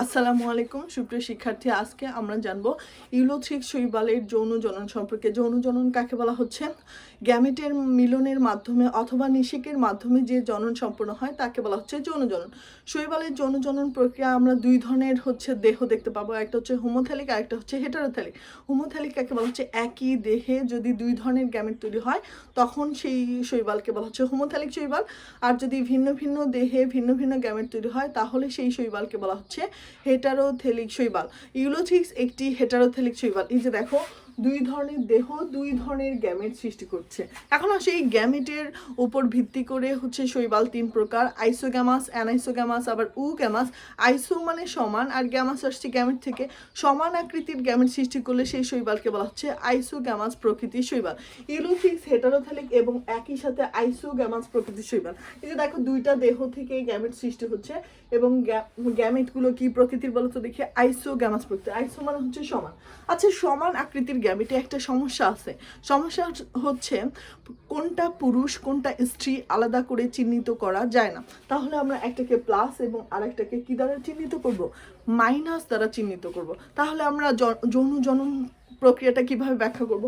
আসসালামু আলাইকুম, সুপ্রিয় শিক্ষার্থী, আজকে আমরা জানব ইউলোথ্রিক শৈবালের যৌন জনন সম্পর্কে। যৌন জনন কাকে বলা হচ্ছে? গ্যামেটের মিলনের মাধ্যমে অথবা নিষেকের মাধ্যমে যে জনন সম্পন্ন হয়, তাকে বলা হচ্ছে যৌন জনন। শৈবালের যৌন জনন প্রক্রিয়া আমরা দুই ধরনের হচ্ছে দেহ দেখতে পাবো, একটা হচ্ছে হোমোথ্যালিক আর একটা হচ্ছে হেটারোথ্যালিক হোমোথ্যালিক কাকে বলা হচ্ছে? একই দেহে যদি দুই ধরনের গ্যামেট তৈরি হয়, তখন সেই শৈবালকে বলা হচ্ছে হোমোথ্যালিক শৈবাল। আর যদি ভিন্ন ভিন্ন দেহে ভিন্ন ভিন্ন গ্যামেট তৈরি হয়, তাহলে সেই শৈবালকে বলা হচ্ছে হেটারোথেলিক শৈবাল। ইউলোথিক্স একটি হেটারোথেলিক শৈবাল। এই যে দেখো দুই ধরনের দেহ, দুই ধরনের গ্যামেট সৃষ্টি করছে। এখন আসে এই গ্যামেটের উপর ভিত্তি করে হচ্ছে শৈবাল তিন প্রকার, আইসোগ্যামাস, অ্যানাইসোগ্যামাস, আবার উ গ্যামাস আইসো মানে সমান, আর গ্যামাস আসছে গ্যামেট থেকে। সমান আকৃতির গ্যামেট সৃষ্টি করলে সেই শৈবালকে বলা হচ্ছে আইসোগ্যামাস প্রকৃতির শৈবাল। ইউলোথিক্স হেটারোথেলিক এবং একই সাথে আইসোগ্যামাস প্রকৃতির শৈবাল। এই যে দেখো, দুইটা দেহ থেকে গ্যামেট সৃষ্টি হচ্ছে এবং গ্যামেটগুলো কি প্রকৃতির বলতো দেখি আইসো গ্যামাস প্রকৃতি। আইসো মানে হচ্ছে সমান। আচ্ছা সমান আকৃতির গ্যামেটে একটা সমস্যা আছে। সমস্যা হচ্ছে কোনটা পুরুষ, কোনটা স্ত্রী আলাদা করে চিহ্নিত করা যায় না। তাহলে আমরা একটাকে প্লাস এবং আরেকটাকে কী দ্বারা চিহ্নিত করব? মাইনাস দ্বারা চিহ্নিত করব। তাহলে আমরা যৌন জনন প্রক্রিয়াটা কীভাবে ব্যাখ্যা করব?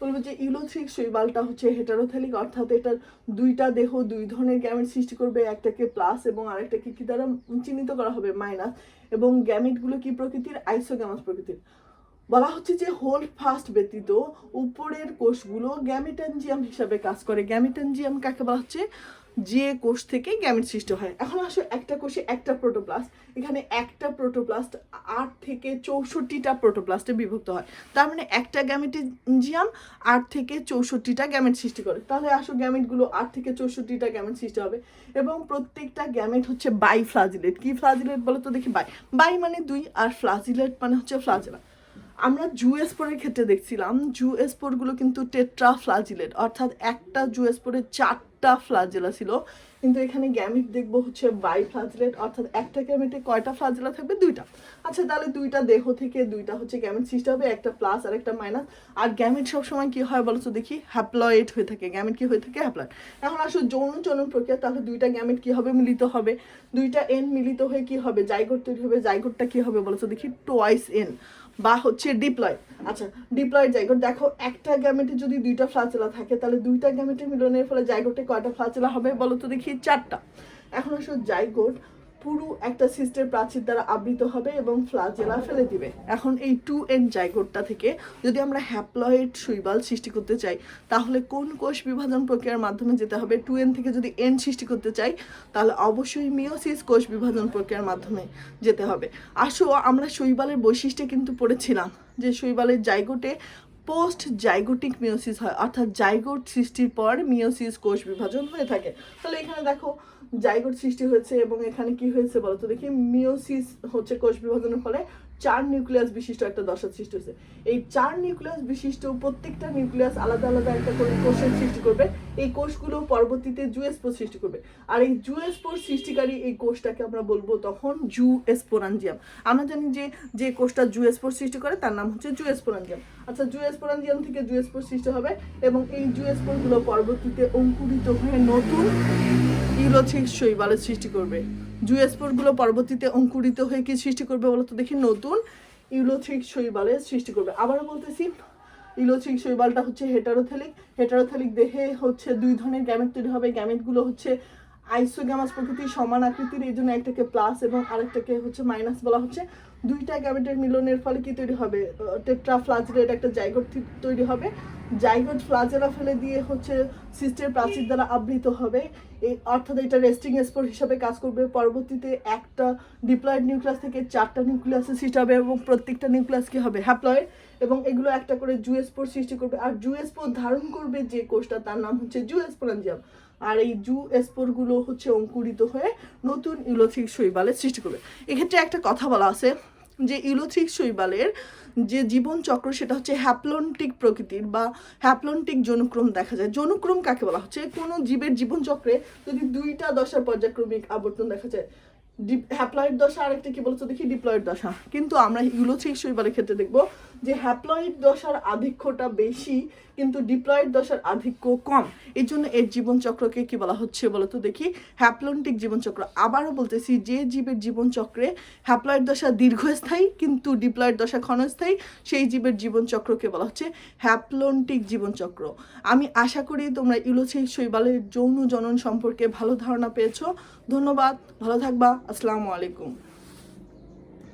বলব যে ইউলোথ্রিক শৈবালটা হচ্ছে হেটারোথেলিক অর্থাৎ এটার দুইটা দেহ দুই ধরনের গ্যামেট সৃষ্টি করবে, একটাকে প্লাস এবং আরেকটাকে কি দ্বারা চিহ্নিত করা হবে? মাইনাস এবং গ্যামেটগুলো কি প্রকৃতির? আইসোগ্যামাস প্রকৃতির। বলা হচ্ছে যে হোল ফাস্ট ব্যতীত উপরের কোষগুলো গ্যামেটানজিয়াম হিসাবে কাজ করে। গ্যামেটানজিয়াম কাকে বলা হচ্ছে? যে কোষ থেকে গ্যামেট সৃষ্টি হয়। এখন আসো একটা কোষে একটা প্রোটোপ্লাস্ট। এখানে একটা প্রোটোপ্লাস্ট আট থেকে চৌষট্টিটা প্রোটোপ্লাস্টে বিভক্ত হয়। তার মানে একটা গ্যামেটেনজিয়াম আট থেকে চৌষট্টিটা গ্যামেট সৃষ্টি করে। তাহলে আসো গ্যামেটগুলো আট থেকে চৌষট্টিটা গ্যামেট সৃষ্টি হবে। এবং প্রত্যেকটা গ্যামেট হচ্ছে বাই ফ্লাজিলেট। কি ফ্লাজিলেট বলো তো দেখি বাই। বাই মানে দুই আর ফ্লাজিলেট মানে হচ্ছে ফ্লাজেলা। আমরা জু জুএসপোরের ক্ষেত্রে দেখছিলাম জু জুএসপোরগুলো কিন্তু টেট্রা ফ্লাজিলেট অর্থাৎ একটা জুএসপোরের চারটা ফ্লাজেলা ছিল। কিন্তু এখানে গ্যামিট দেখব হচ্ছে বাই ফ্লাজিলেট অর্থাৎ একটা গ্যামেটে কয়টা ফ্লাজেলা থাকবে? দুইটা। আচ্ছা তাহলে দুইটা দেহ থেকে দুইটা হচ্ছে গ্যামেট সৃষ্টি হবে, একটা প্লাস আর একটা মাইনাস। আর গ্যামেট সবসময় কি হয় বলো তো দেখি? হ্যাপ্লয়েড হয়ে থাকে। গ্যামেট কি হয়ে থাকে? হ্যাপ্লয়েড। এখন আসো যৌন জনন প্রক্রিয়া, তাহলে দুইটা গ্যামেট কি হবে? মিলিত হবে। দুইটা এন মিলিত হয়ে কি হবে? জাইগোট তৈরি হবে। জাইগোটটা কি হবে বলো তো দেখি? Twice N. বা হচ্ছে ডিপ্লয়েড আচ্ছা ডিপ্লয়েড জাইগোট দেখো, একটা গ্যামেটে যদি দুইটা ফ্লাচেলা থাকে, তাহলে দুইটা গ্যামেটে মিলনের ফলে জাইগোটে কয়টা ফ্লাচেলা হবে বলো তো দেখি, চারটা। এখন আসো জাইগোট পুরো একটা সিস্টের প্রাচীর দ্বারা আবৃত হবে এবং ফ্লাজেলা ফেলে দিবে। এখন এই টু এন জাইগোটটা থেকে যদি আমরা হ্যাপ্লয়েড শৈবাল সৃষ্টি করতে চাই, তাহলে কোন কোষ বিভাজন প্রক্রিয়ার মাধ্যমে যেতে হবে? টু এন থেকে যদি এন সৃষ্টি করতে চাই, তাহলে অবশ্যই মিওসিস কোষ বিভাজন প্রক্রিয়ার মাধ্যমে যেতে হবে। আসো, আমরা শৈবালের বৈশিষ্ট্যে কিন্তু পড়েছিলাম যে শৈবালের জাইগোটে পোস্ট জাইগোটিক মিওসিস হয়, অর্থাৎ জাইগোট সৃষ্টির পর মিওসিস কোষ বিভাজন হয়ে থাকে। তাহলে এখানে দেখো জাইগোট সৃষ্টি হয়েছে এবং এখানে কি হয়েছে বলতো? দেখি মিওসিস হচ্ছে কোষ বিভাজনের ফলে চার নিউক্লিয়াস বিশিষ্ট একটা দশা সৃষ্টি হয়েছে। এই চার নিউক্লিয়াস বিশিষ্ট প্রত্যেকটা নিউক্লিয়াস আলাদা আলাদা একটা করে কোষের সৃষ্টি করবে। এই কোষগুলো পরবর্তীতে জুএসপোর সৃষ্টি করবে। আর এই জুএসপোর সৃষ্টিকারী এই কোষটাকে আমরা বলব তখন জু জুএসপোরাঞ্জিয়াম। আমরা জানি যে যে কোষটা জুএসপোর সৃষ্টি করে, তার নাম হচ্ছে জুএসপোরাঞ্জিয়াম। আচ্ছা জুএসপোরাঞ্জিয়াম থেকে জুএসপোর সৃষ্টি হবে এবং এই জুএসপোরগুলো পরবর্তীতে অঙ্কুরিত হয়ে নতুন ইউলোথিক শৈবালের সৃষ্টি করবে। জুয়েসপোরগুলো পরবর্তীতে অঙ্কুরিত হয়ে কি সৃষ্টি করবে বলতো? দেখি, নতুন ইউলোথিক শৈবালের সৃষ্টি করবে। আবারও বলতেছি ইলোথিক শৈবালটা হচ্ছে হেটারোথেলিক হেটারোথেলিক দেহে হচ্ছে দুই ধরনের গ্যামেট তৈরি হবে। গ্যামেটগুলো হচ্ছে আইসোগ্যামাস প্রকৃতির সমান আকৃতির, এই জন্য একটাকে প্লাস এবং আরেকটাকে হচ্ছে মাইনাস বলা হচ্ছে। দুইটা গ্যামেটের মিলনের ফলে কি তৈরি হবে? টেট্রা ফ্লাজেলেট একটা জাইগোট তৈরি হবে। জাইগোট ফ্লাজেলা ফেলে দিয়ে হচ্ছে সিস্টের প্রাচীর দ্বারা আবৃত হবে। এই অর্থাৎ এটা রেস্টিং স্পোর হিসাবে কাজ করবে। পরবর্তীতে একটা ডিপ্লয়েড নিউক্লিয়াস থেকে চারটা নিউক্লিয়াসের সৃষ্টি হবে এবং প্রত্যেকটা নিউক্লিয়াস কি হবে? হ্যাপ্লয়েড এবং এগুলো একটা করে জুএসপোর সৃষ্টি করবে। আর জুএসপোর ধারণ করবে যে কোষটা, তার নাম হচ্ছে জুএসপোরাঞ্জিয়াম আর এই জু গুলো হচ্ছে অঙ্কুরিত হয়ে নতুন ইলোথিক শৈবালের সৃষ্টি করবে। এক্ষেত্রে একটা কথা বলা আছে যে ইলোথিক শৈবালের যে জীবন চক্র সেটা হচ্ছে হ্যাপলন্টিক প্রকৃতির বা হ্যাপলন্টিক জনুক্রম দেখা যায়। জনুক্রম কাকে বলা হচ্ছে? কোনো জীবের জীবন চক্রে যদি দুইটা দশার পর্যায়ক্রমিক আবর্তন দেখা যায় হ্যাপ্লয়েড দশা আরেকটা কি বলছো দেখি? ডিপ্লয়েড দশা। কিন্তু আমরা ইউলোথিক শৈবালের ক্ষেত্রে দেখব যে হ্যাপ্লয়েড দশার আধিক্যটা বেশি, কিন্তু ডিপ্লয়েড দশার আধিক্য কম। এই জন্য এর জীবনচক্রকে কি বলা হচ্ছে বলো তো দেখি? হ্যাপ্লন্টিক জীবনচক্র। আবারও বলতেছি যে জীবের জীবনচক্রে হ্যাপ্লয়েড দশা দীর্ঘস্থায়ী, কিন্তু ডিপ্লয়েড দশা ক্ষণস্থায়ী, সেই জীবের জীবনচক্রকে বলা হচ্ছে হ্যাপ্লন্টিক জীবনচক্র। আমি আশা করি তোমরা ইউলোসিক শৈবালের যৌন জনন সম্পর্কে ভালো ধারণা পেয়েছ। ধন্যবাদ, ভালো থাকবা। আসসালামু আলাইকুম।